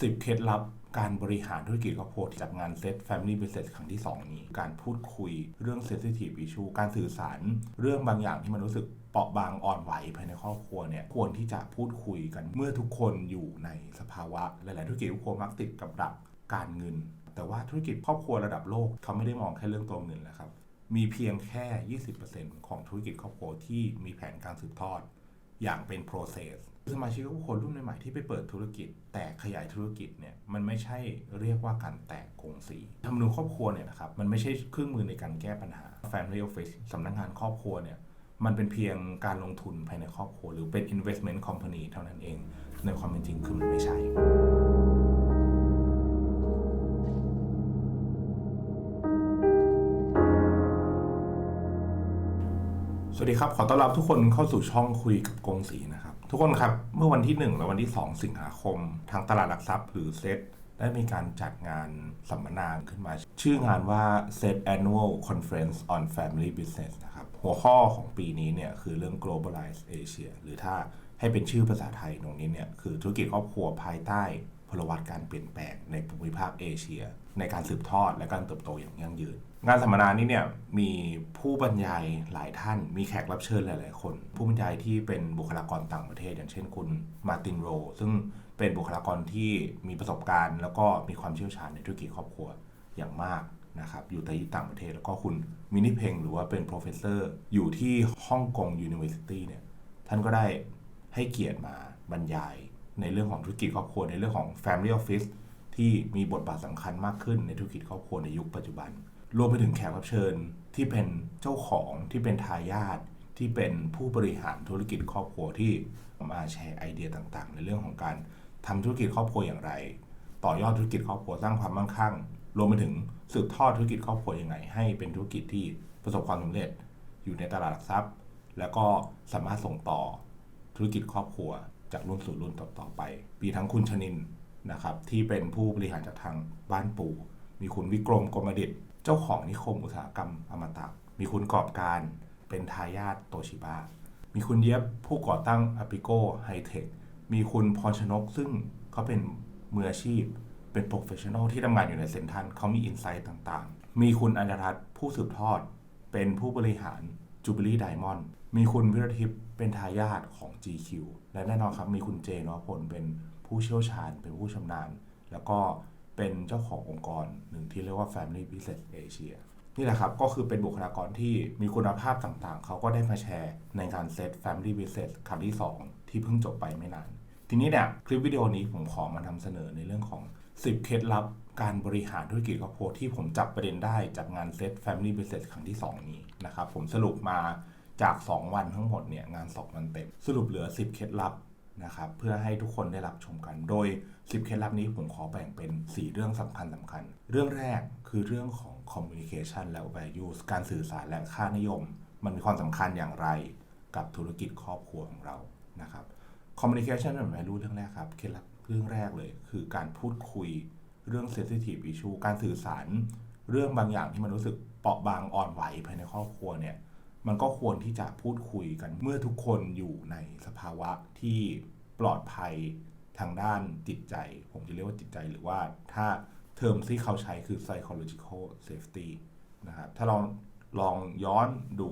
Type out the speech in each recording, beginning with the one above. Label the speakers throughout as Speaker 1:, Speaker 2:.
Speaker 1: 10 เคล็ดลับการบริหารธุรกิจครอบครัวจากงานเซต Family Business ครั้งที่ 2 นี้ การพูดคุยเรื่อง Sensitive Issue การสื่อสาร เรื่องบางอย่างที่มันรู้สึกเปราะบางอ่อนไหวภายในครอบครัวเนี่ยควรที่จะพูดคุยกันเมื่อทุกคนอยู่ในสภาวะ หลาย ๆ ธุรกิจครอบครัวมักติดกับดักการเงิน แต่ว่าธุรกิจครอบครัวระดับโลกเขาไม่ได้มองแค่เรื่องตัวเงินแหละครับมีเพียงแค่ 20%ของธุรกิจครอบครัวที่มีแผนการสืบทอด อย่างเป็น process สมาชิกทุกคนรุ่นใหม่ที่ไปเปิดธุรกิจ แตกขยายธุรกิจเนี่ยมันไม่ใช่เรียกว่าการแตกกงสีธรรมนูญครอบครัวเนี่ยนะครับมันไม่ใช่เครื่องมือในการแก้ปัญหา Family Office สำนักงานครอบครัวเนี่ยมันเป็นเพียงการลงทุนภายในครอบครัว หรือเป็น investment company เท่านั้นเอง ในความเป็นจริงคือมันไม่ใช่ สวัสดีครับ ขอต้อนรับทุกคนเข้าสู่ช่องคุยกับกงสีนะครับ ทุกคนครับ เมื่อวันที่ 1 และวันที่ 2 สิงหาคม ทางตลาดหลักทรัพย์หรือเซตได้มีการจัดงานสัมมนาขึ้นมา ชื่องานว่า Set Annual Conference on Family Business นะครับ หัวข้อของปีนี้เนี่ยคือเรื่อง Globalize Asia หรือถ้าให้เป็นชื่อภาษาไทยตรงนี้เนี่ยคือธุรกิจครอบครัวภายใต้พลวัตการเปลี่ยนแปลงในภูมิภาคเอเชีย ในการสืบทอดและการเติบโตอย่างยั่งยืน งานสัมมนานี้เนี่ยมีผู้บรรยายหลายท่าน มีแขกรับเชิญหลาย ๆ คน ผู้บรรยายที่เป็นบุคลากรต่างประเทศ อย่างเช่นคุณมาร์ตินโร ซึ่งเป็นบุคลากรที่มีประสบการณ์ แล้วก็มีความเชี่ยวชาญในธุรกิจครอบครัวอย่างมากนะครับอยู่ในต่างประเทศแล้วก็คุณมินิเพงหรือว่าเป็น professor อยู่ที่ฮ่องกง University เนี่ยท่านก็ได้ให้เกียรติมาบรรยายในเรื่องของธุรกิจครอบครัวในเรื่องของ Family Office ที่มีบทบาทสำคัญมากขึ้นในธุรกิจครอบครัวในยุคปัจจุบัน รวมไปถึงแขกรับเชิญที่เป็นเจ้าของที่เป็นทายาทที่เป็นผู้บริหารธุรกิจครอบครัวที่มาแชร์ไอเดียต่างๆ ในเรื่องของการทำธุรกิจครอบครัวอย่างไร ต่อยอดธุรกิจครอบครัวสร้างความมั่งคั่ง รวมไปถึงสืบทอดธุรกิจครอบครัวยังไง ให้เป็นธุรกิจที่ประสบความสำเร็จอยู่ในตลาดหลักทรัพย์ แล้วก็สามารถส่งต่อธุรกิจครอบครัว จากรุ่นสู่รุ่นต่อๆไปมีทั้งคุณชนินนะครับที่เป็นผู้บริหารจากทางบ้านปู่มีคุณวิกรมกรมดิต เจ้าของนิคมอุตสาหกรรมอมตะ มีคุณกอบการเป็นทายาทโตชิบะมีคุณเย็บผู้ก่อตั้งอปิโกไฮเทคมีคุณพรชนกซึ่งเขาเป็นมืออาชีพ เป็นโปรเฟชชั่นอลที่ทำงานอยู่ในเซ็นทรัลเขามีอินไซต์ต่างๆ มีคุณอัญรัตผู้สืบทอด เป็นผู้บริหารจูบิลี่ไดมอนด์มีคุณวิรทิพย์เป็นทายาทของ GQ และแน่นอนครับมีคุณเจนวพลเป็นผู้เชี่ยวชาญ เป็นผู้ชำนาญ แล้วก็ เป็นเจ้าขององค์กรหนึ่งที่เรียกว่า Family Business Asia นี่แหละครับ ก็คือเป็นบุคลากรที่มีคุณภาพต่างๆ เขาก็ได้มาแชร์ในการเซต Family Business ครั้งที่ 2 ที่เพิ่งจบไปไม่นาน ทีนี้เนี่ยคลิปวิดีโอนี้ผมขอมานำเสนอในเรื่องของ 10 เคล็ดลับการบริหารธุรกิจครอบครัวที่ผมจับประเด็นได้จากงานเซต Family Business ครั้งที่ 2 นี้นะครับ ผมสรุปมาจาก 2 วันทั้งหมดเนี่ยงาน 2 วันเต็ม สรุปเหลือ 10 เคล็ดลับ นะครับเพื่อให้ทุกคนได้รับชมกัน โดย 10 เคล็ดลับนี้ผมขอแบ่งเป็น 4 เรื่องสำคัญสำคัญ เรื่องแรกคือเรื่องของ communication และ value การสื่อสารและค่านิยม มันมีความสำคัญอย่างไรกับธุรกิจครอบครัวของเรานะครับ communication และ value เรื่องแรกครับ เคล็ดลับเรื่องแรกเลย คือการพูดคุยเรื่อง sensitive issue การสื่อสาร เรื่องบางอย่างที่มันรู้สึกเปราะบางอ่อนไหวภายในครอบครัวเนี่ย มันก็ควรที่จะพูดคุยกัน เมื่อทุกคนอยู่ในสภาวะที่ปลอดภัยทางด้านจิตใจ ผมจะเรียกว่าจิตใจหรือว่าถ้าเทอมที่เขาใช้คือ psychological safety นะครับถ้าเราลองย้อนดู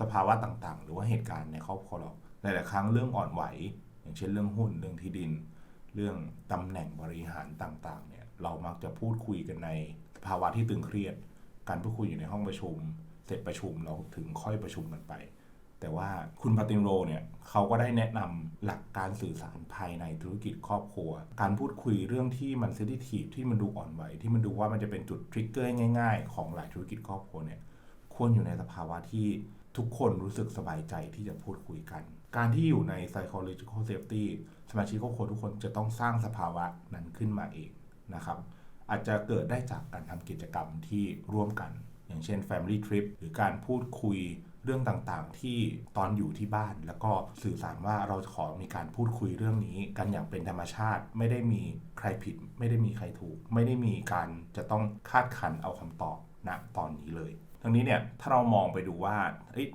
Speaker 1: สภาวะต่างๆ หรือว่าเหตุการณ์ในครอบครัวเราหลายๆครั้งเรื่องอ่อนไหว อย่างเช่นเรื่องหุ้นเรื่องที่ดิน เรื่องตำแหน่งบริหารต่างๆเนี่ยเรามักจะพูดคุยกันในภาวะที่ตึงเครียด การพูดคุยอยู่ในห้องประชุม เสร็จประชุมเราถึงค่อยประชุมกันไป แต่ว่าคุณปาตินโรเนี่ยเขาก็ได้แนะนำหลักการสื่อสารภายในธุรกิจครอบครัว การพูดคุยเรื่องที่มันเซนซิทีฟที่มันดูอ่อนไหวที่มันดูว่ามันจะเป็นจุดทริกเกอร์ง่ายๆ ของหลายธุรกิจครอบครัวเนี่ยควรอยู่ในสภาวะที่ทุกคนรู้สึกสบายใจที่จะพูดคุยกัน การที่อยู่ใน psychological safety สมาชิกครอบครัวทุกคนจะต้องสร้างสภาวะนั้นขึ้นมาเองนะครับ อาจจะเกิดได้จากการทำกิจกรรมที่ร่วมกัน อย่างเช่น Family Trip หรือการพูดคุยเรื่องต่างๆ ที่ตอนอยู่ที่บ้าน แล้วก็สื่อสารว่าเราขอมีการพูดคุยเรื่องนี้ กันอย่างเป็นธรรมชาติ ไม่ได้มีใครผิด ไม่ได้มีใครถูก ไม่ได้มีการจะต้องคาดคันเอาคำตอบณตอนนี้เลย ทั้งนี้เนี่ยถ้าเรามองไปดูว่า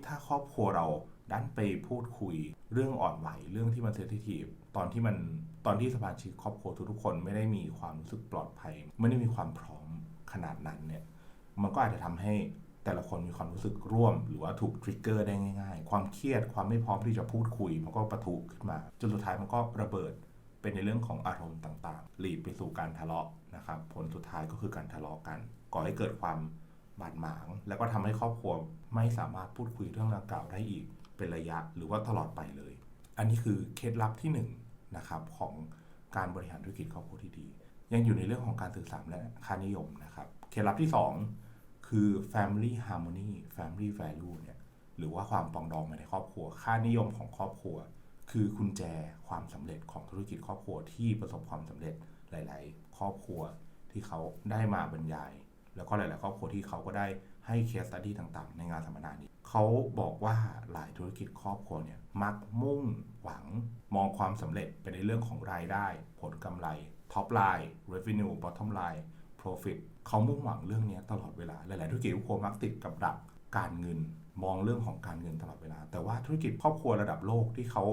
Speaker 1: ถ้าครอบครัวเราดันไปพูดคุยเรื่องอ่อนไหวเรื่องที่มันเซนซิทีฟตอนที่มันตอนที่สมาชิกครอบครัวทุกๆคนไม่ได้มีความรู้สึกปลอดภัย ไม่ได้มีความพร้อมขนาดนั้นเนี่ย มันก็อาจจะทำให้แต่ละคนมีความรู้สึกร่วม หรือว่าถูกทริกเกอร์ได้ง่าย ๆ ความเครียดความไม่พร้อมที่จะพูดคุย มันก็ประทุขึ้นมา จนสุดท้ายมันก็ระเบิดเป็นในเรื่องของอารมณ์ต่างๆหลีดไปสู่การทะเลาะนะครับ ผลสุดท้ายก็คือการทะเลาะกัน ก่อให้เกิดความบาดหมาง แล้วก็ทำให้ครอบครัวไม่สามารถพูดคุยเรื่องดังกล่าวได้อีกเป็นระยะหรือว่าตลอดไปเลย อันนี้คือเคล็ดลับที่หนึ่งนะครับของการบริหารธุรกิจครอบครัวที่ดี ยังอยู่ในเรื่องของการสื่อสารและค่านิยมนะครับ เคล็ดลับที่ 2 คือ family harmony family value เนี่ยหรือว่าความปองดองภายในครอบครัว ค่านิยมของครอบครัว คือกุญแจความสำเร็จของธุรกิจครอบครัวที่ประสบความสำเร็จหลาย ๆ ครอบครัวที่เขาได้มาบรรยาย แล้วก็หลาย ๆ ครอบครัวที่เขาก็ได้ให้เคสตัดดี้ต่าง ๆ ในงานสัมมนานี้เขาบอกว่าหลายธุรกิจครอบครัวเนี่ยมักมุ่งหวังมองความสำเร็จไปในเรื่องของรายได้ ผลกำไร top line revenue bottom line profit เขามุ่งหวังเรื่องนี้ตลอดเวลา หลาย ๆ ธุรกิจครอบครัวมักติดกับดักการเงิน มองเรื่องของการเงินตลอดเวลา แต่ว่าธุรกิจครอบครัวระดับโลกที่เขา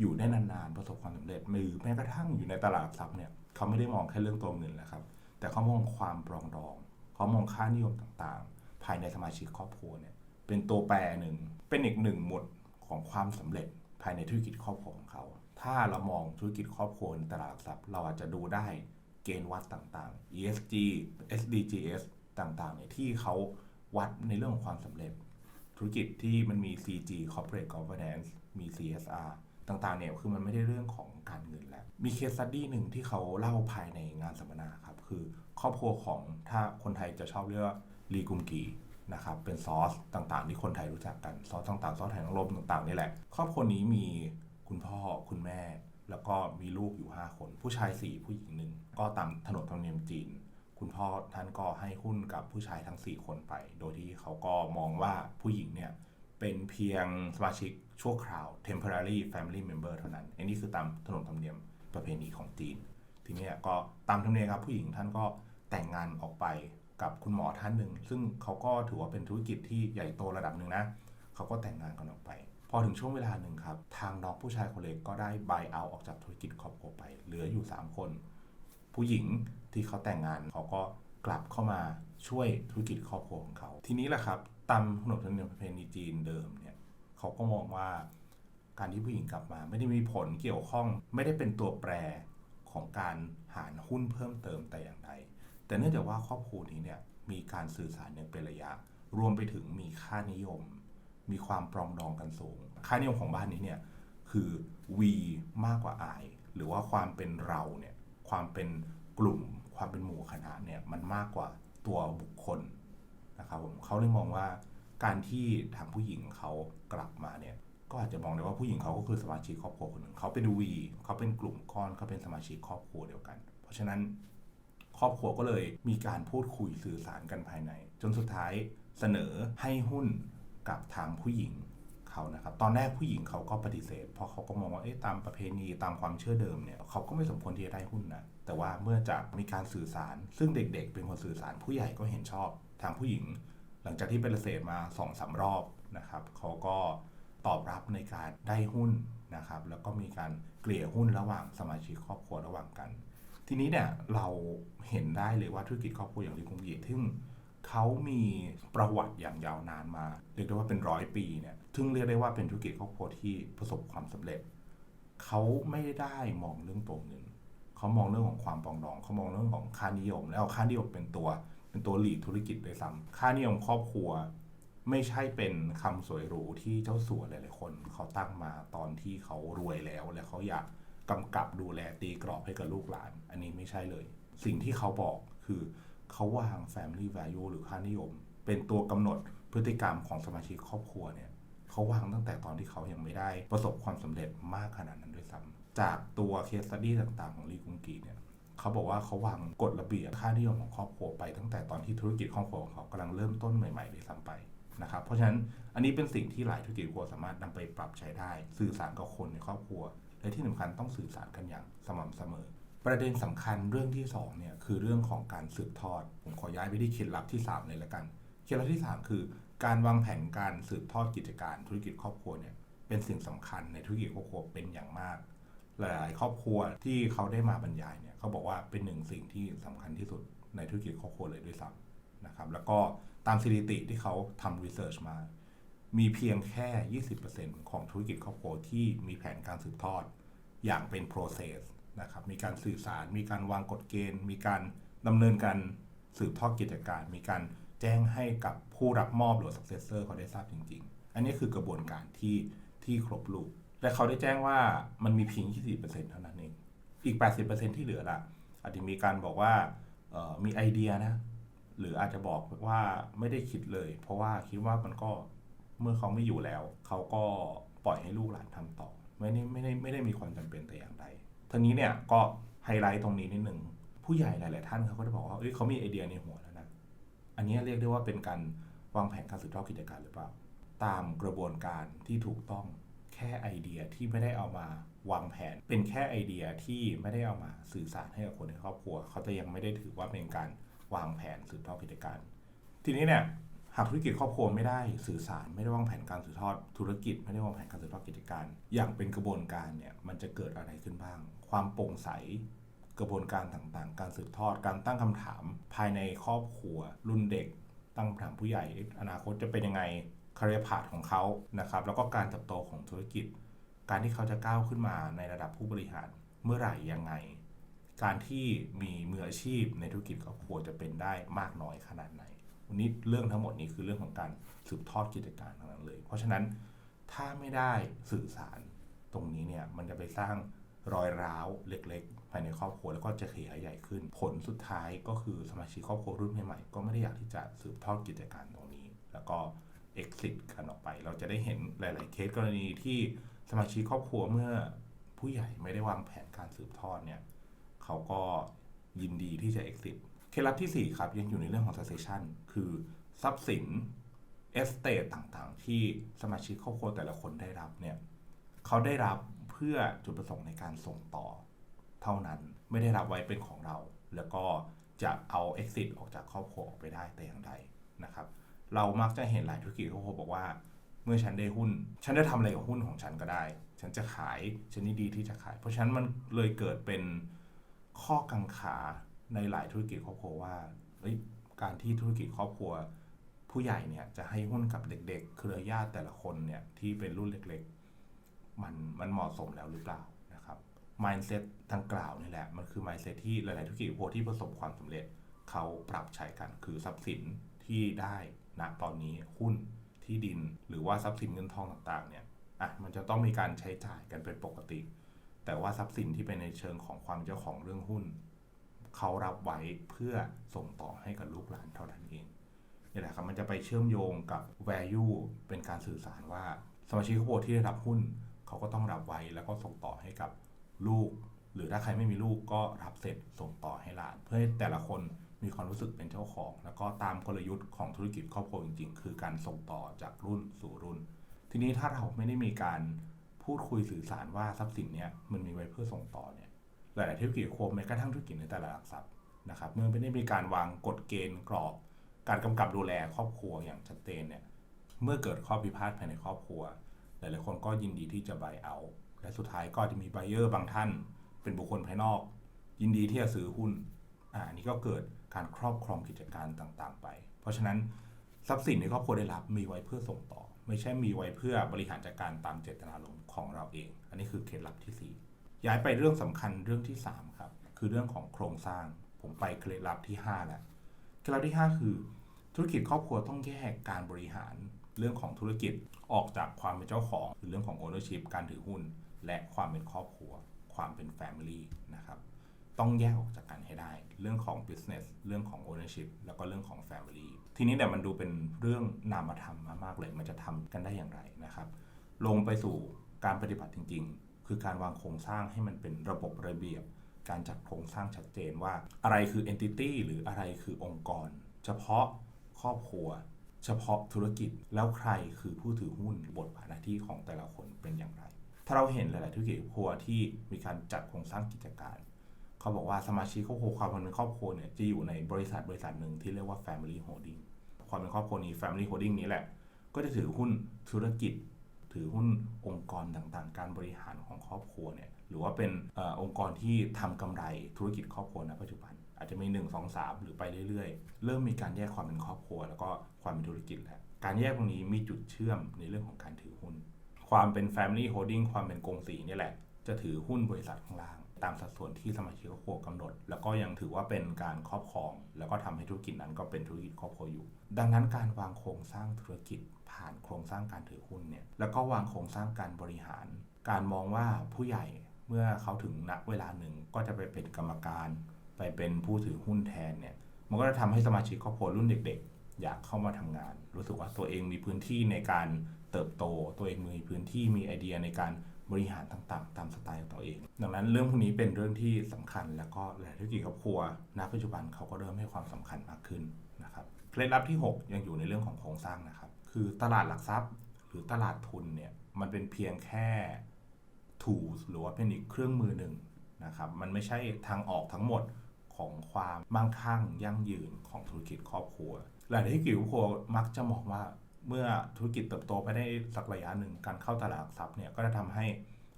Speaker 1: อยู่ได้นาน ๆ ประสบความสำเร็จมือแม้กระทั่งอยู่ในตลาดหลักทรัพย์เนี่ยเขาไม่ได้มองแค่เรื่องตัวเงินแหละครับ แต่เขามองความปรองดอง เขามองค่านิยมต่าง ๆ ภายในสมาชิกครอบครัวเนี่ยเป็นตัวแปรหนึ่ง เป็นอีกหนึ่งหมดของความสำเร็จภายในธุรกิจครอบครัวของเขา ถ้าเรามองธุรกิจครอบครัวในตลาดหลักทรัพย์ เราอาจจะดูได้ เกณฑ์วัดต่างๆ ESG SDGs ต่างๆเนี่ยที่เขาวัดในเรื่องของความสำเร็จ ธุรกิจที่มันมี CG Corporate Governance มี CSR ต่างๆเนี่ยคือมันไม่ได้เรื่องของการเงินแล้ว มีเคส e ั t ดี้หนึ่งที่เขาเล่าภายในงานสัมมนาครับ คือครอบครัวของถ้าคนไทยจะชอบเรียกว่าลีกุมกีนะครับเป็นซอสต่างๆ ที่คนไทยรู้จักกัน ซอสต่างๆ ซอสไทยนางรมต่างๆนี่แหละ ครอบครัวนี้มีคุณพ่อคุณแม่ แล้วก็มีลูกอยู่ 5 คน ผู้ชาย 4 ผู้หญิงหนึ่งก็ตามถนนธรรมเนียมจีน คุณพ่อท่านก็ให้หุ้นกับผู้ชายทั้ง 4 คนไป โดยที่เขาก็มองว่าผู้หญิงเนี่ยเป็นเพียงสมาชิกชั่วคราว temporary family member เท่านั้น อันนี้คือตามถนนธรรมเนียมประเพณีของจีน ทีนี้ก็ตามธรรมเนียมครับผู้หญิงท่านก็แต่งงานออกไปกับคุณหมอท่านหนึ่ง ซึ่งเขาก็ถือว่าเป็นธุรกิจที่ใหญ่โตระดับหนึ่งนะ เขาก็แต่งงานกันออกไป พอถึงช่วงเวลาหนึ่งครับ ทางน้องผู้ชายคนเล็กก็ได้ buy out ออกจากธุรกิจครอบครัวไป เหลืออยู่ 3 คน ผู้หญิงที่เขาแต่งงานเขาก็กลับเข้ามาช่วยธุรกิจครอบครัวของเขา ทีนี้แหละครับตามขนบธรรมเนียมประเพณีจีนเดิมเนี่ยเขาก็มองว่าการที่ผู้หญิงกลับมา ไม่ได้มีผลเกี่ยวข้อง ไม่ได้เป็นตัวแปรของการหารหุ้นเพิ่มเติมแต่อย่างใดแต่เนื่องจากว่าครอบครัวนี้เนี่ยมีการสื่อสารอย่างเป็นระยะ รวมไปถึงมีค่านิยม มีความปรองดองกันสูง ค่านิยมของบ้านนี้เนี่ยคือ V มากกว่า I หรือว่าความเป็นเราเนี่ยความเป็นกลุ่ม ความเป็นหมู่คณะเนี่ยมันมากกว่าตัวบุคคลนะครับผมเขาเลยมองว่าการที่ทางผู้หญิงเขากลับมาเนี่ยก็อาจจะมองได้ว่าผู้หญิงเขาก็คือสมาชิกครอบครัวคนหนึ่งเขาเป็นวีเขาเป็นกลุ่มก้อนเขาเป็นสมาชิกครอบครัวเดียวกัน เพราะฉะนั้นครอบครัวก็เลยมีการพูดคุยสื่อสารกันภายใน จนสุดท้ายเสนอให้หุ้น กับทางผู้หญิงเขานะครับตอนแรกผู้หญิงเขาก็ปฏิเสธ เพราะเขาก็มองว่าเอ๊ะตามประเพณีตามความเชื่อเดิมเนี่ยเขาก็ไม่สมควรที่จะได้หุ้นนะแต่ว่าเมื่อจะมีการสื่อสาร ซึ่งเด็กๆ เป็นคนสื่อสารผู้ใหญ่ก็เห็นชอบ ทางผู้หญิง หลังจากที่ปฏิเสธมาสองสารอบนะครับเขาก็ตอบรับในการได้หุ้นนะครับ แล้วก็มีการเกลี่ยหุ้นระหว่างสมาชิกครอบครัวระหว่างกัน ทีนี้เนี่ยเราเห็นได้เลยว่าธุรกิจครอบครัวอย่างลีกุงเยีซึ่ง เขามีประวัติอย่างยาวนานมา เรียกได้ว่าเป็นร้อยปีเนี่ยซึ่งเรียกได้ว่าเป็นธุรกิจครอบครัวที่ประสบความสำเร็จ เขาไม่ได้มองเรื่องตัวเงินเขามองเรื่องของความปองดอง เขามองเรื่องของค่านิยม แล้วค่านิยมเป็นตัว เป็นตัวหลีดธุรกิจด้วยซ้ำค่านิยมครอบครัวไม่ใช่เป็นคำสวยหรูที่เจ้าสัวหลายๆคน เขาตั้งมาตอนที่เขารวยแล้ว และเขาอยากกำกับดูแลตีกรอบให้กับลูกหลาน อันนี้ไม่ใช่เลย สิ่งที่เขาบอกคือ เขาวาง family value หรือค่านิยม เป็นตัวกำหนดพฤติกรรมของสมาชิกครอบครัวเนี่ยเขาวางตั้งแต่ตอนที่เขายังไม่ได้ประสบความสำเร็จมากขนาดนั้นด้วยซ้ำจากตัวเคส e ั t ดี้ต่างๆ ของลีกุงกีเนี่ยเขาบอกว่าเขาวางกฎระเบียบค่านิยมของครอบครัวไปตั้งแต่ตอนที่ธุรกิจครอบครัวของเขากำลังเริ่มต้นใหม่ๆด้วยซ้ำไปนะครับเพราะฉะนั้นอันนี้เป็นสิ่งที่หลายธุรกิจครัวสามารถนำไปปรับใช้ได้ สื่อสารกับคนในครอบครัว และที่สำคัญต้องสื่อสารกันอย่างสม่ำเสมอ ประเด็นสำคัญเรื่องที่2เนี่ยคือเรื่องของการสืบทอด ผมขอย้ายไปที่เคล็ดลับที่3เลยละกัน เคล็ดลับที่ 3 คือ การวางแผนการสืบทอดกิจการธุรกิจครอบครัวเนี่ยเป็นสิ่งสำคัญในธุรกิจครอบครัวเป็นอย่างมาก หลายๆ ครอบครัวที่เขาได้มาบรรยายเนี่ยเขาบอกว่าเป็นหนึ่งสิ่งที่สำคัญที่สุดในธุรกิจครอบครัวเลยด้วยซ้ำนะครับแล้วก็ตามสถิติที่เขาทำรีเสิร์ชมา มีเพียงแค่ 20%ของธุรกิจครอบครัวที่มีแผนการสืบทอดอย่างเป็น process นะครับมีการสื่อสาร มีการวางกฎเกณฑ์ มีการดำเนินการสืบทอดกิจการ มีการแจ้งให้กับผู้รับมอบหรือ successor เขาได้ทราบจริง ๆ อันนี้คือกระบวนการที่ที่ครบลูกและเขาได้แจ้งว่ามันมีเพียง 20%เท่านั้นเอง อีก 80%ที่เหลือล่ะ อาจจะมีการบอกว่ามีไอเดียนะ หรืออาจจะบอกว่าไม่ได้คิดเลย เพราะว่าคิดว่ามันก็เมื่อเขาไม่อยู่แล้ว เขาก็ปล่อยให้ลูกหลานทำต่อ ไม่ได้ไม่ได้ไม่ได้มีความจำเป็นแต่อย่างใด ทีนี้เนี่ยก็ไฮไลท์ตรงนี้นิดหนึ่งผู้ใหญ่หลายๆท่านเขาก็จะบอกว่าเอ้ยเขามีไอเดียในหัวแล้วนะอันนี้เรียกได้ว่าเป็นการวางแผนการสืบทอดกิจการหรือเปล่า ตามกระบวนการที่ถูกต้องแค่ไอเดียที่ไม่ได้เอามาวางแผน เป็นแค่ไอเดียที่ไม่ได้เอามาสื่อสารให้กับคนในครอบครัว เขาจะยังไม่ได้ถือว่าเป็นการวางแผนสืบทอดกิจการ ทีนี้เนี่ยหากธุรกิจครอบครัวไม่ได้สื่อสารไม่ได้วางแผนการสืบทอดธุรกิจ ไม่ได้วางแผนการสืบทอดกิจการ อย่างเป็นกระบวนการเนี่ยมันจะเกิดอะไรขึ้นบ้าง ความโปร่งใสกระบวนการต่างๆ การสืบทอด การตั้งคำถาม ภายในครอบครัว รุ่นเด็ก ตั้งคำถามผู้ใหญ่ อนาคตจะเป็นยังไงคาเรียพาธของเขานะครับ แล้วก็การเติบโตของธุรกิจ การที่เขาจะก้าวขึ้นมาในระดับผู้บริหารเมื่อไหร่ยังไง การที่มีมืออาชีพในธุรกิจครอบครัวจะเป็นได้มากน้อยขนาดไหน วันนี้เรื่องทั้งหมดนี้คือเรื่องของการสืบทอดกิจการทั้งนั้นเลย เพราะฉะนั้นถ้าไม่ได้สื่อสารตรงนี้เนี่ยมันจะไปสร้าง รอยร้าวเล็ก ๆ ภายในครอบครัวแล้วก็จะขยายใหญ่ขึ้น ผลสุดท้ายก็คือสมาชิกครอบครัวรุ่นใหม่ๆก็ไม่ได้อยากที่จะสืบทอดกิจการตรงนี้ แล้วก็ exit กันออกไป เราจะได้เห็นหลาย ๆ เคสกรณีที่สมาชิกครอบครัวเมื่อผู้ใหญ่ไม่ได้วางแผนการสืบทอดเนี่ยเขาก็ยินดีที่จะ exit เคล็ดลับที่ 4 ครับ ยังอยู่ในเรื่องของ succession คือทรัพย์สิน estate ต่างๆ ที่สมาชิกครอบครัวแต่ละคนได้รับเนี่ยเขาได้รับ พื่อจุดประสงค์ในการส่งต่อ เท่านั้นไม่ได้รับไว้เป็นของเรา แล้วก็จะเอา exit ออกจากครอบครัวออกไปได้แต่อย่างใดนะครับ เรามักจะเห็นหลายธุรกิจครอบครัวบอกว่า เมื่อฉันได้หุ้น ฉันจะทำอะไรกับหุ้นของฉันก็ได้ ฉันจะขายฉันนี่ดีที่จะขาย เพราะฉะนั้นมันเลยเกิดเป็นข้อกังขาในหลายธุรกิจครอบครัวว่าการที่ธุรกิจครอบครัว ผู้ใหญ่เนี่ยจะให้หุ้นกับเด็ก ๆ เครือญาติแต่ละคนเนี่ยที่เป็นรุ่นเล็ก มันมันเหมาะสมแล้วหรือเปล่านะครับ mindset ดังกล่าวนี่แหละ มันคือ mindset ที่หลาย ๆ ธุรกิจครอบรัวที่ประสบความสำเร็จเขาปรับใช้กันคือทรัพย์สินที่ได้ณตอนนี้หุ้นที่ดินหรือว่าทรัพย์สินเงินทองต่าง ๆ เนี่ยอะมันจะต้องมีการใช้จ่ายกันเป็นปกติ แต่ว่าทรัพย์สินที่เป็นในเชิงของความเจ้าของเรื่องหุ้นเขารับไว้เพื่อส่งต่อให้กับลูกหลานเท่านั้นเองนี่แหละครับมันจะไปเชื่อมโยงกับ value เป็นการสื่อสารว่าสมาชิกครอบครัวที่ได้รับหุ้น เขาก็ต้องรับไว้แล้วก็ส่งต่อให้กับลูก หรือถ้าใครไม่มีลูกก็รับเสร็จส่งต่อให้หลาน เพื่อให้แต่ละคนมีความรู้สึกเป็นเจ้าของ แล้วก็ตามกลยุทธ์ของธุรกิจครอบครัวจริงๆ คือการส่งต่อจากรุ่นสู่รุ่น ทีนี้ถ้าเราไม่ได้มีการพูดคุยสื่อสารว่าทรัพย์สินเนี้ยมันมีไว้เพื่อส่งต่อเนี่ยหลาย ๆ ธุรกิจโคมแม้กระทั่งธุรกิจในแต่ลาดหลักทรัพย์นะครับเมื่อไม่ได้มีการวางกฎเกณฑ์กรอบ การกำกับดูแลครอบครัวอย่างชัดเจนเนี่ยเมื่อเกิดข้อพิพาทภายในครอบครัว หลายๆคนก็ยินดีที่จะบายเอาและสุดท้ายก็จะมีไบเออร์บางท่าน เป็นบุคคลภายนอก ยินดีที่จะซื้อหุ้นอ่าอันนี้ก็เกิดการครอบครองกิจการต่างๆ ไป เพราะฉะนั้นทรัพย์สินในครอบครัวได้รับมีไว้เพื่อส่งต่อ ไม่ใช่มีไว้เพื่อบริหารจัดการตามเจตนารมณ์ของเราเอง อันนี้คือเคล็ดลับที่สี่ย้ายไปเรื่องสำคัญเรื่องที่ 3 ครับ คือเรื่องของโครงสร้าง ผมไปเคล็ดลับที่5แล้วเคล็ดลับที่ 5 คือ ธุรกิจครอบครัวต้องแยกการบริหารเรื่องของธุรกิจ ออกจากความเป็นเจ้าของหรือเรื่องของ ownership การถือหุ้น และความเป็นครอบครัว ความเป็น family นะครับต้องแยกออกจากกันให้ได้ เรื่องของ business เรื่องของ ownership แล้วก็เรื่องของ family ทีนี้เนี่ยมันดูเป็นเรื่องนามธรรมมากๆเลย มันจะทำกันได้อย่างไรนะครับ ลงไปสู่การปฏิบัติจริง ๆ คือการวางโครงสร้างให้มันเป็นระบบระเบียบ การจัดโครงสร้างชัดเจนว่า อะไรคือ entity หรืออะไรคือองค์กร เฉพาะครอบครัว เฉพาะธุรกิจแล้วใครคือผู้ถือหุ้นบทบาทหน้าที่ของแต่ละคนเป็นอย่างไร ถ้าเราเห็นหลาย ๆ ธุรกิจครัวที่มีการจัดโครงสร้างกิจการ เขาบอกว่าสมาชิกครอบครัวความเป็นครอบครัวเนี่ยจะอยู่ในบริษัทบริษัทหนึ่งที่เรียกว่า Family Holding ความเป็นครอบครัวนี้ Family Holding นี้แหละ ก็จะถือหุ้นธุรกิจ ถือหุ้นองค์กรต่าง ๆ การบริหารของครอบครัวเนี่ยหรือว่าเป็นอองค์กรที่ทำกำไรธุรกิจครอบครัวณปัจจุบัน อาจจะมี1 2 3 หรือไปเรื่อยๆ เริ่มมีการแยกความเป็นครอบครัว แล้วก็ความเป็นธุรกิจแล้วการแยกตรงนี้มีจุดเชื่อมในเรื่องของการถือหุ้น ความเป็น Family Holding ความเป็นกงสีนี่แหละ จะถือหุ้นบริษัทข้างล่าง ตามสัดส่วนที่สมาชิกครอบครัวกำหนด แล้วก็ยังถือว่าเป็นการครอบครอง แล้วก็ทำให้ธุรกิจนั้นก็เป็นธุรกิจครอบครัวอยู่ ดังนั้นการวางโครงสร้างธุรกิจ ผ่านโครงสร้างการถือหุ้นเนี่ยแล้วก็วางโครงสร้างการบริหาร การมองว่าผู้ใหญ่เมื่อเขาถึงณเวลาหนึ่งก็จะไปเป็นกรรมการ ไปเป็นผู้ถือหุ้นแทนเนี่ย มันก็จะทำให้สมาชิกครอบครัวรุ่นเด็ก ๆ อยากเข้ามาทำงาน รู้สึกว่าตัวเองมีพื้นที่ในการเติบโต ตัวเองมีพื้นที่มีไอเดียในการบริหารต่างๆ ตามสไตล์ของตัวเอง ดังนั้นเรื่องพวกนี้เป็นเรื่องที่สำคัญ แล้วก็หลายธุรกิจครอบครัวณปัจจุบันเขาก็เริ่มให้ความสำคัญมากขึ้นนะครับเคล็ดลับที่ 6 ยังอยู่ในเรื่องของโครงสร้างนะครับ คือตลาดหลักทรัพย์ หรือตลาดทุนเนี่ยมันเป็นเพียงแค่ tools หรือว่าเป็นอีกเครื่องมือหนึ่งนะครับมันไม่ใช่ทางออกทั้งหมด ของความมั่งคั่งยั่งยืนของธุรกิจครอบครัว หลายธุรกิจครอบครัวมักจะมองว่าเมื่อธุรกิจเติบโตไปได้สักระยะหนึ่งการเข้าตลาดหลักทรัพย์เนี่ยก็จะทำให้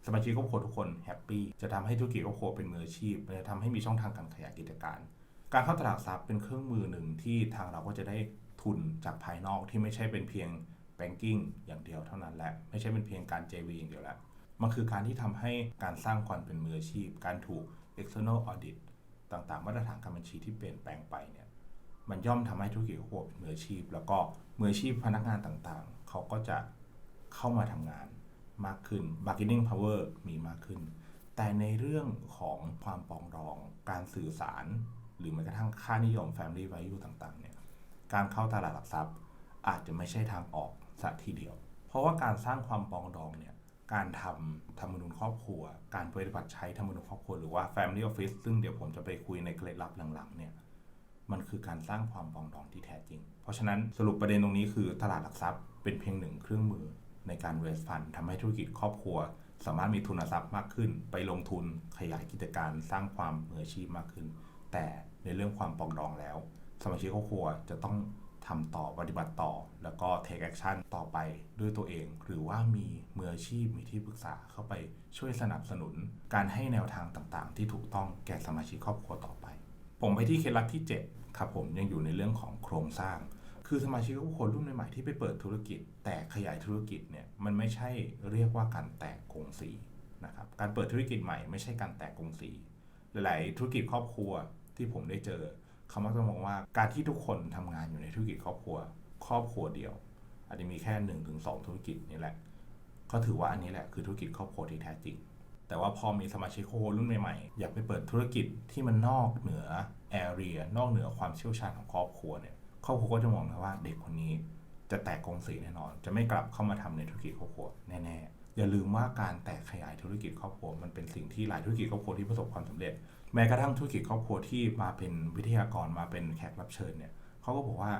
Speaker 1: สมาชิกครอบครัวทุกคนแฮปปี้จะทำให้ธุรกิจครอบครัวเป็นมืออาชีพจะทำให้มีช่องทางการขยายกิจการ การเข้าตลาดหลักทรัพย์เป็นเครื่องมือหนึ่งที่ทางเราก็จะได้ทุนจากภายนอกที่ไม่ใช่เป็นเพียง banking อย่างเดียวเท่านั้นแหละ ไม่ใช่เป็นเพียงการ JV อย่างเดียวแล้วมันคือการที่ทำให้การสร้างความเป็นมืออาชีพ การถูก external audit ต่างๆ มาตรฐานการบัญชีที่เปลี่ยนแปลงไปเนี่ยมันย่อมทำให้ธุรกิจครอบครัวเป็นมืออาชีพ แล้วก็มืออาชีพพนักงานต่างๆ เขาก็จะเข้ามาทำงานมากขึ้น bargaining power มีมากขึ้น แต่ในเรื่องของความปองดอง การสื่อสาร หรือแม้กระทั่งค่านิยม family value ต่างๆ เนี่ย การเข้าตลาดหลักทรัพย์อาจจะไม่ใช่ทางออกสัทีเดียว เพราะว่าการสร้างความปองดองเนี่ย การทำธรรมนูญครอบครัว การปฏิบัติใช้ธรรมนูญครอบครัวหรือว่า Family Office ซึ่งเดี๋ยวผมจะไปคุยในเคล็ดลับหลังๆเนี่ยมันคือการสร้างความปองดองที่แท้จริง เพราะฉะนั้นสรุปประเด็นตรงนี้คือตลาดหลักทรัพย์เป็นเพียงหนึ่งเครื่องมือในการ raise fund ทำให้ธุรกิจครอบครัว สามารถมีทุนทรัพย์มากขึ้น ไปลงทุนขยายกิจการสร้างความมืออาชีพมากขึ้น แต่ในเรื่องความปองดองแล้ว สมาชิกครอบครัวจะต้อง ทำต่อปฏิบัติต่อ แล้วก็ take action ต่อไปด้วยตัวเอง หรือว่ามีมืออาชีพมีที่ปรึกษาเข้าไปช่วยสนับสนุน การให้แนวทางต่างๆ ที่ถูกต้องแก่สมาชิกครอบครัวต่อไป ผมไปที่เคล็ดลับที่ 7 ครับผมยังอยู่ในเรื่องของโครงสร้าง คือสมาชิกครอบครัวรุ่นใหม่ที่ไปเปิดธุรกิจ แต่ขยายธุรกิจเนี่ยมันไม่ใช่เรียกว่าการแตกกงสีนะครับการเปิดธุรกิจใหม่ไม่ใช่การแตกกงสีหลาย ๆ ธุรกิจครอบครัวที่ผมได้เจอ เขามักจะมองว่าการที่ทุกคนทำงานอยู่ในธุรกิจครอบครัว ครอบครัวเดียว อาจจะมีแค่1นถึงสธุรกิจนี่แหละก็ถือว่าอันนี้แหละคือธุรกิจครอบครัวที่แท้จริง แต่ว่าพอมีสมาชิกครอบครุ่นใหม่ๆ อยากไปเปิดธุรกิจที่มันนอกเหนือแอเรียนอกเหนือความเชี่ยวชาญของครอบครัวเนี่ยครอบครัวก็จะมองนะว่าเด็กคนนี้จะแตกกงสีแน่นอน จะไม่กลับเข้ามาทำในธุรกิจครอบครัวแน่ๆอย่าลืมว่าการแตกขยายธุรกิจครอบครัวมันเป็นสิ่งที่หลายธุรกิจครอบครัวที่ประสบความสำเร็จ แม้กระทั่งธุรกิจครอบครัวที่มาเป็นวิทยากรมาเป็นแขกรับเชิญเนี่ยเขาก็บอกว่า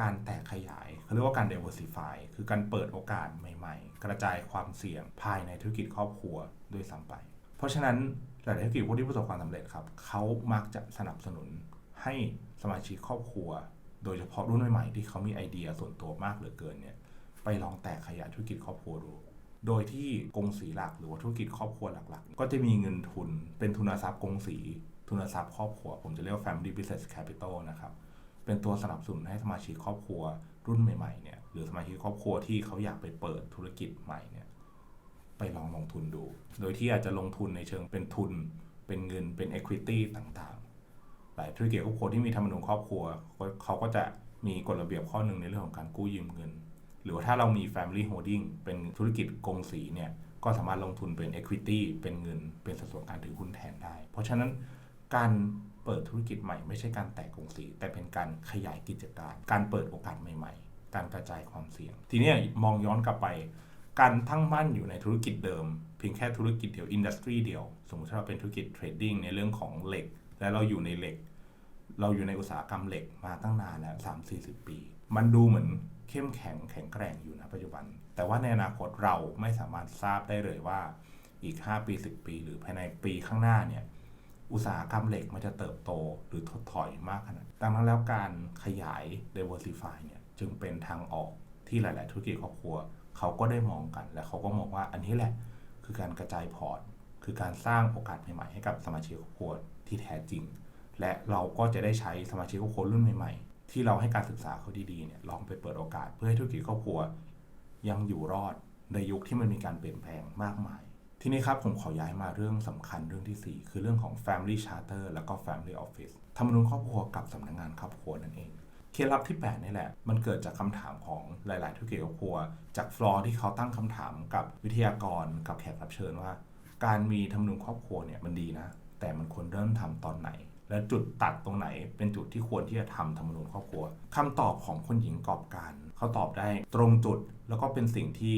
Speaker 1: การแตกขยายเขาเรียกว่าการ diversify คือการเปิดโอกาสใหม่ๆ กระจายความเสี่ยงภายในธุรกิจครอบครัวด้วยซ้ำไป เพราะฉะนั้นหลายธุรกิจพวกที่ประสบความสำเร็จครับเขามักจะสนับสนุนให้สมาชิกครอบครัว โดยเฉพาะรุ่นใหม่ๆที่เขามีไอเดียส่วนตัวมากเหลือเกินเนี่ยไปลองแตกขยายธุรกิจครอบครัวดู โดยที่กงสีหลักหรือว่าธุรกิจครอบครัวหลักๆ ก็จะมีเงินทุนเป็นทุนทรัพย์กงสีทุนทรัพย์ครอบครัว ผมจะเรียกว่า family business capital นะครับ เป็นตัวสนับสนุนให้สมาชิกครอบครัวรุ่นใหม่ๆเนี่ยหรือสมาชิกครอบครัวที่เขาอยากไปเปิดธุรกิจใหม่เนี่ยไปลองลงทุนดู โดยที่อาจจะลงทุนในเชิงเป็นทุน เป็นเงินเป็น equity ต่างๆ หลายธุรกิจครอบครัวที่มีธรรมนูญครอบครัวเขาก็จะมีกฎระเบียบข้อหนึ่งในเรื่องของการกู้ยืมเงิน หรือว่าถ้าเรามี family holding เป็นธุรกิจกงสีเนี่ยก็สามารถลงทุนเป็น equity เป็นเงินเป็นสัดส่วนการถือหุ้นแทนได้ เพราะฉะนั้นการเปิดธุรกิจใหม่ไม่ใช่การแตกกงสี แต่เป็นการขยายกิจการ การเปิดโอกาสใหม่ ๆ การกระจายความเสี่ยง ทีนี้มองย้อนกลับไป การทั้งมั่นอยู่ในธุรกิจเดิม เพียงแค่ธุรกิจเดียวอินดัสทรีเดียว สมมติถ้าเราเป็นธุรกิจเทรดดิ้งในเรื่องของเหล็ก และเราอยู่ในเหล็ก เราอยู่ในอุตสาหกรรมเหล็กมาตั้งนานแล้วสามสี่สิบปี มันดูเหมือน เข้มแข็งแข็งแกร่งอยู่นะปัจจุบัน แต่ว่าในอนาคตเราไม่สามารถทราบได้เลยว่าอีก 5 ปี 10 ปี หรือภายในปีข้างหน้าเนี่ยอุตสาหกรรมเหล็กมันจะเติบโตหรือถดถอยมากขนาดดังนั้นแล้วการขยาย diversify เนี่ยจึงเป็นทางออกที่หลาย ๆ ธุรกิจครอบครัว เขาก็ได้มองกัน และเขาก็มองว่าอันนี้แหละ คือการกระจายพอร์ต คือการสร้างโอกาสใหม่ ๆ ให้กับสมาชิกครอบครัวที่แท้จริง และเราก็จะได้ใช้สมาชิกครอบครัวรุ่นใหม่ ๆ ที่เราให้การศึกษาเขาดีๆเนี่ยลองไปเปิดโอกาส เพื่อให้ธุรกิจครอบครัว ยังอยู่รอดในยุคที่มันมีการเปลี่ยนแปลงมากมาย ทีนี้ครับผมขอย้ายมาเรื่องสำคัญเรื่องทีสี่ 4 คือเรื่องของ Family Charter แล้วก็ Family Office ธรรมนูญครอบครัวกับสำนักงานครอบครัวนั่นเองเคล็ดลับที่ 8 นี่แหละ มันเกิดจากคำถามของหลาย ๆ ธุรกิจครอบครัว จากฟลอร์ที่เขาตั้งคำถามกับวิทยากรกับแขกรับเชิญว่า การมีธรรมนูญครอบครัวเนี่ยมันดีนะ แต่มันควรเริ่มทำตอนไหน และจุดตัดตรงไหนเป็นจุดที่ควรที่จะทำธรรมนูญครอบครัวคำตอบของคนหญิงกอบการเขาตอบได้ตรงจุดแล้วก็เป็นสิ่งที่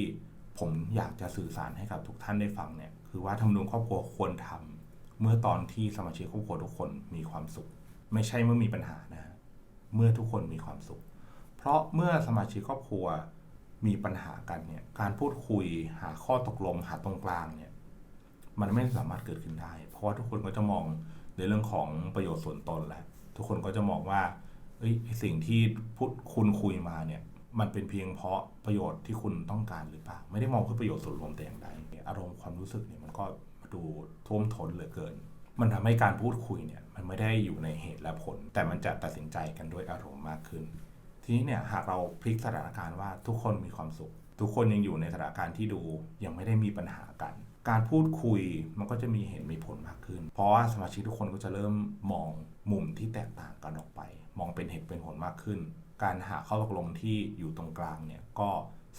Speaker 1: ผมอยากจะสื่อสารให้กับทุกท่านได้ฟังเนี่ยคือว่าธรรมนูญครอบครัวควรทำเมื่อตอนที่สมาชิกครอบครัวทุกคนมีความสุข ไม่ใช่เมื่อมีปัญหานะฮะเมื่อทุกคนมีความสุข เพราะเมื่อสมาชิกครอบครัวมีปัญหากันเนี่ยการพูดคุยหาข้อตกลงหาตรงกลางเนี่ยมันไม่สามารถเกิดขึ้นได้ เพราะว่าทุกคนก็จะมอง ในเรื่องของประโยชน์ส่วนตนแหละ ทุกคนก็จะมองว่าสิ่งที่พูดคุณคุยมาเนี่ย มันเป็นเพียงเพราะประโยชน์ที่คุณต้องการหรือเปล่า ไม่ได้มองเพื่อประโยชน์ส่วนรวมแต่อย่างใดอารมณ์ความรู้สึกเนี่ยมันก็ดูท่วมท้นเหลือเกิน มันทำให้การพูดคุยเนี่ย มันไม่ได้อยู่ในเหตุและผล แต่มันจะตัดสินใจกันด้วยอารมณ์มากขึ้น ทีนี้เนี่ยหากเราพลิกสถานการณ์ว่าทุกคนมีความสุข ทุกคนยังอยู่ในสถานการณ์ที่ดูยังไม่ได้มีปัญหากัน การพูดคุยมันก็จะมีเหตุมีผลมากขึ้น เพราะว่าสมาชิกทุกคนก็จะเริ่มมองมุมที่แตกต่างกันออกไป มองเป็นเหตุเป็นผลมากขึ้น การหาข้อตกลงที่อยู่ตรงกลางเนี่ยก็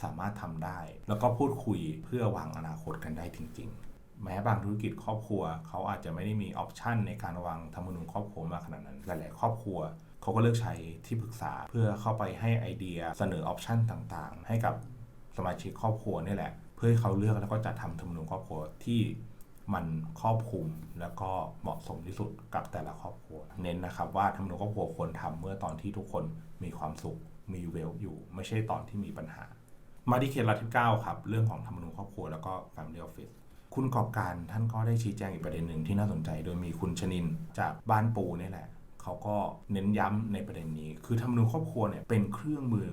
Speaker 1: สามารถทำได้ แล้วก็พูดคุยเพื่อวางอนาคตกันได้จริง ๆ แม้บางธุรกิจครอบครัว เขาอาจจะไม่ได้มีออปชันในการวางธรรมนูญครอบครัวมาขนาดนั้น หลายๆครอบครัวเขาก็เลือกใช้ที่ปรึกษาเพื่อเข้าไปให้ไอเดียเสนอออปชันต่างๆ ให้กับสมาชิกครอบครัวนี่แหละ พื่อให้เขาเลือกแล้วก็จัดทำธรรมนูญครอบครัวที่มันครอบคลุมแล้วก็เหมาะสมที่สุดกับแต่ละครอบครัว เน้นนะครับว่าธรรมนูญครอบครัวควรทำเมื่อตอนที่ทุกคนมีความสุขมีเวลอยู่ ไม่ใช่ตอนที่มีปัญหา มาที่เคสลับที่9ครับเรื่องของธรรมนูญครอบครัวแล้วก็ Family Office คุณกอบการท่านก็ได้ชี้แจงอีกประเด็นหนึ่งที่น่าสนใจ โดยมีคุณชนินจากบ้านปูนี่แหละ เขาก็เน้นย้ำในประเด็นนี้ คือธรรมนูญครอบครัวเนี่ยเป็นเครื่องมือ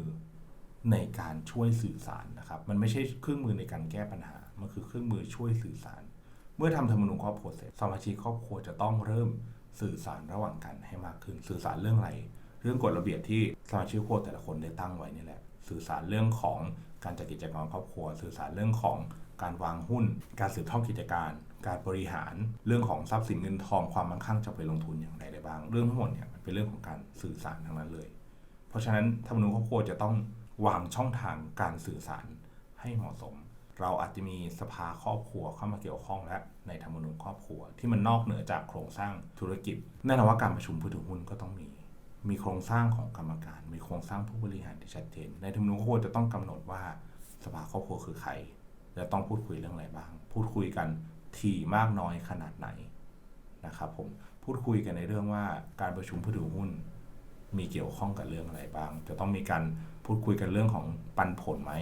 Speaker 1: ในการช่วยสื่อสารนะครับ มันไม่ใช่เครื่องมือในการแก้ปัญหา มันคือเครื่องมือช่วยสื่อสาร เมื่อทำธรรมนูญครอบครัวเสร็จสมาชิกครอบครัวจะต้องเริ่มสื่อสารระหว่างกันให้มากขึ้น สื่อสารเรื่องอะไร เรื่องกฎระเบียบที่สมาชิกครอบครัวแต่ละคนได้ตั้งไว้นี่แหละ สื่อสารเรื่องของการจัดกิจกรรมครอบครัว สื่อสารเรื่องของการวางหุ้น การสืบทอดกิจการ การบริหาร เรื่องของทรัพย์สินเงินทอง ความมั่งคั่งจะไปลงทุนอย่างไรได้บ้าง เรื่องทั้งหมดเนี่ยมันเป็นเรื่องของการสื่อสารทั้งนั้นเลย เพราะฉะนั้นธรรมนูญครอบครัวจะต้อง วางช่องทางการสื่อสารให้เหมาะสม เราอาจจะมีสภาครอบครัวเข้ามาเกี่ยวข้องและในธรรมนูญครอบครัว ที่มันนอกเหนือจากโครงสร้างธุรกิจแน่นอนว่าการประชุมผู้ถือหุ้นก็ต้องมี มีโครงสร้างของกรรมการ มีโครงสร้างผู้บริหารที่ชัดเจน ในธรรมนูญครอบครัวจะต้องกำหนดว่าสภาครอบครัวคือใครและต้องพูดคุยเรื่องอะไรบ้าง พูดคุยกันถี่มากน้อยขนาดไหนนะครับผมพูดคุยกันในเรื่องว่าการประชุมผู้ถือหุ้น มีเกี่ยวข้องกับเรื่องอะไรบ้าง จะต้องมีการพูดคุยกันเรื่องของปันผลไหม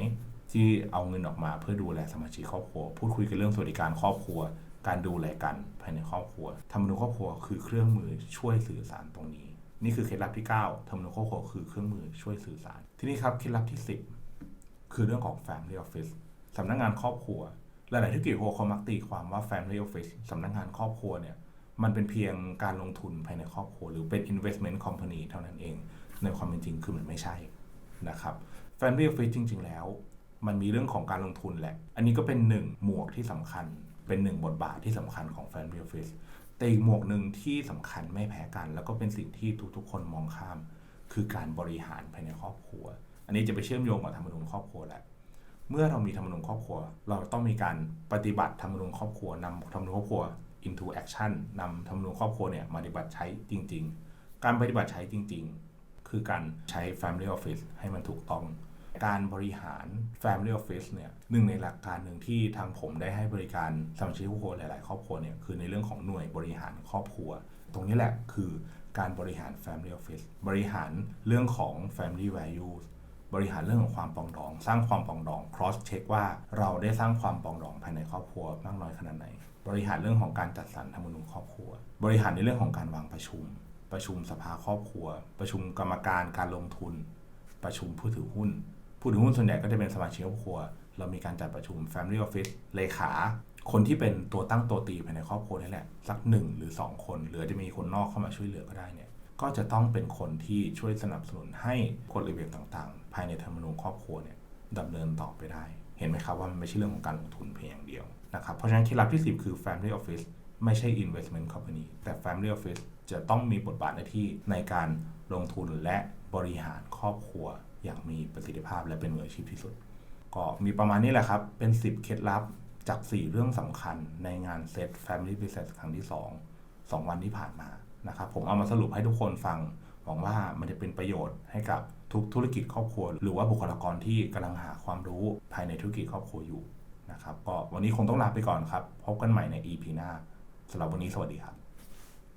Speaker 1: ที่เอาเงินออกมาเพื่อดูแลสมาชิกครอบครัว พูดคุยกันเรื่องสวัสดิการครอบครัว การดูแลกันภายในครอบครัวธรรมนูญครอบครัวคือเครื่องมือช่วยสื่อสารตรงนี้ นี่คือเคล็ดลับที่9ธรรมนูญครอบครัวคือเครื่องมือช่วยสื่อสาร ทีนี้ครับเคล็ดลับที่ 10 คือเรื่องของ Family Office สำนักงานครอบครัว หลาย ๆ ธุรกิจโฮเขามักตีความว่า Family Office สำนักงานครอบครัวเนี่ย มันเป็นเพียงการลงทุนภายในครอบครัว หรือเป็น investment company เท่านั้นเอง ในความเป็นจริงคือมันไม่ใช่นะครับ Family Office จริง ๆ แล้ว มันมีเรื่องของการลงทุนแหละ อันนี้ก็เป็นหนึ่งหมวกที่สำคัญ เป็นหนึ่งบทบาทที่สำคัญของ Family Office แต่อีกหมวกหนึ่งที่สำคัญไม่แพ้กัน แล้วก็เป็นสิ่งที่ทุกๆ คนมองข้าม คือการบริหารภายในครอบครัว อันนี้จะไปเชื่อมโยงกับธรรมนูญครอบครัวแหละเมื่อเรามีธรรมนูญครอบครัว เราต้องมีการปฏิบัติธรรมนูญครอบครัวนำธรรมนูญครอบครัว into action นำธรรมนูญครอบครัวเนี่ยมาปฏิบัติใช้จริง ๆ การปฏิบัติใช้จริง ๆ คือการใช้ Family Office ให้มันถูกต้อง การบริหาร Family Office เนี่ยหนึ่งในหลักการหนึ่งที่ทางผมได้ให้บริการสมาชิกครอบครัวหลาย ๆ ครอบครัวเนี่ยคือในเรื่องของหน่วยบริหารครอบครัว ตรงนี้แหละคือการบริหาร Family Office บริหารเรื่องของ Family Values บริหารเรื่องของความปองดอง สร้างความปองดอง cross check ว่าเราได้สร้างความปองดองภายในครอบครัวมากน้อยขนาดไหน บริหารเรื่องของการจัดสรรธรรมนูญครอบครัว บริหารในเรื่องของการวางประชุม ประชุมสภาครอบครัว ประชุมกรรมการการลงทุน ประชุมผู้ถือหุ้น ผู้ถือหุ้นส่วนใหญ่ก็จะเป็นสมาชิกครอบครัว เรามีการจัดประชุม Family Office เลขา คนที่เป็นตัวตั้งตัวตีภายในครอบครัวนี่แหละสักหนึ่งหรือสองคนหรือจจะมีคนนอกเข้ามาช่วยเหลือก็ได้เนี่ยก็จะต้องเป็นคนที่ช่วยสนับสนุนให้กฎระเบียบต่างๆ ภายในธรรมนูญครอบครัวเนี่ยดำเนินต่อไปได้ เห็นไหมครับว่ามันไม่ใช่เรื่องของการลงทุนเพียงอย่างเดียว นะครับเพราะฉะนั้นเคล็ดลับที่ 10 คือ Family Office ไม่ใช่ Investment Company แต่ Family Office จะต้องมีบทบาทหน้าที่ในการลงทุนและบริหารครอบครัว อย่างมีประสิทธิภาพและเป็นมืออาชีพที่สุด ก็มีประมาณนี้แหละครับ เป็น 10 เคล็ดลับจาก 4 เรื่องสำคัญในงานเซต Family Business ครั้งที่ 2 2 วันที่ผ่านมานะครับผมเอามาสรุปให้ทุกคนฟังหวังว่ามันจะเป็นประโยชน์ให้กับทุกธุรกิจครอบครัว หรือว่าบุคลากรที่กำลังหาความรู้ภายในธุรกิจครอบครัวอยู่ นะครับ ก็วันนี้คงต้องลาไปก่อนครับ พบกันใหม่ใน EP หน้าสำหรับวันนี้สวัสดีครับ